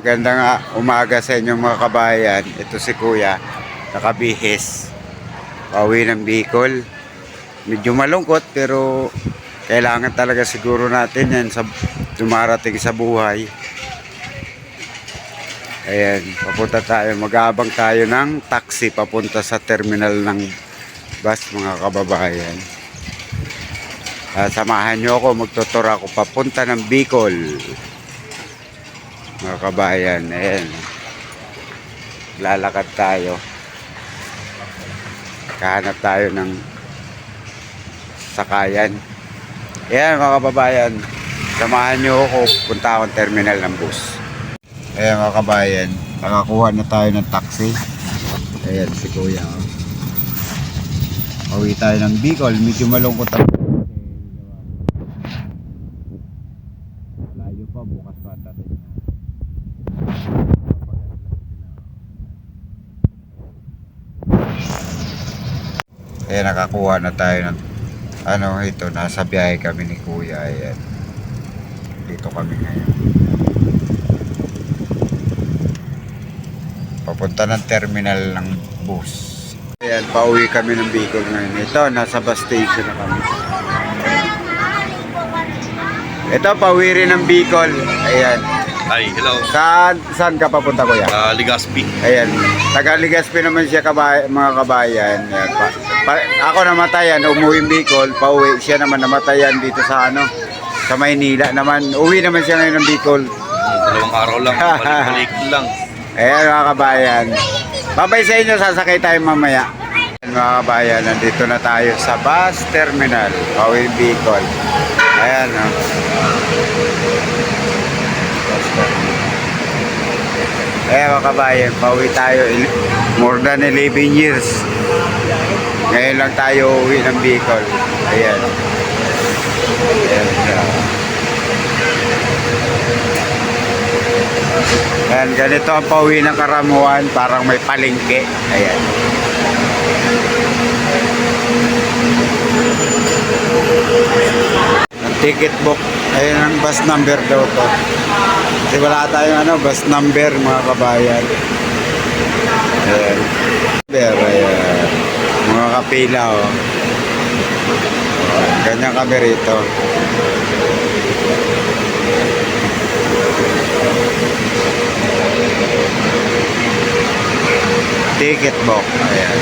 Magandang ah, umaga sa inyong mga kabayan. Ito si Kuya, nakabihis. Pauwi ng Bicol. Medyo malungkot pero kailangan talaga siguro natin yan sa dumarating sa buhay. Ayan, papunta tayo. Mag-aabang tayo ng taxi papunta sa terminal ng bus mga kababayan. Ah, samahan nyo ako, magtutur ako papunta ng Bicol mga kabayan ayan. Lalakad tayo. Kahanap tayo ng sakayan. Ayan mga kababayan. Samahan nyo ako. Punta akong terminal ng bus. Ayan mga kabayan. Nakakuha na tayo ng taxi. Ayan si kuya oh. Tayo ng Bicol. Medyo malungkot ako layo pa bukas pa dating Ayan, nakakuha na tayo ng ano ito, nasa biyahe kami ni Kuya. Ayan. Dito kami ngayon. Papunta ng terminal ng bus. Ayan, pauwi kami ng Bicol ngayon. Ito, nasa bus station na kami. Ito, pauwi rin ng Bicol. Ayan. Hi, hello. Saan, saan ka papunta, Kuya? Uh, Ligaspi. Ayan, taga Ligaspi naman siya kabay, mga kabayan. Ayan, pa, pa- ako namatayan, umuwi Bicol, pauwi. Siya naman namatayan dito sa ano, sa Maynila naman. Uwi naman siya ngayon ng Bicol. Dalawang araw lang, balik-balik lang. Ayan mga kabayan. Babay sa inyo, sasakay tayo mamaya. Ayan, mga kabayan, nandito na tayo sa bus terminal, pauwi Bicol. Ayan, oh. Kabayan, pauwi tayo more than 11 years. Ngayon lang tayo uwi ng Bicol. Ayan. Ayan. Ayan, ganito ang pauwi ng Karamuan, parang may palengke. Ayan. Ang ticket book, ayun ang bus number daw to. Kasi wala tayong ano, bus number mga kabayan. Ayan. Number, ayan. Mga kapila, oh. Ganyan kami rito. Ticket book, ayan.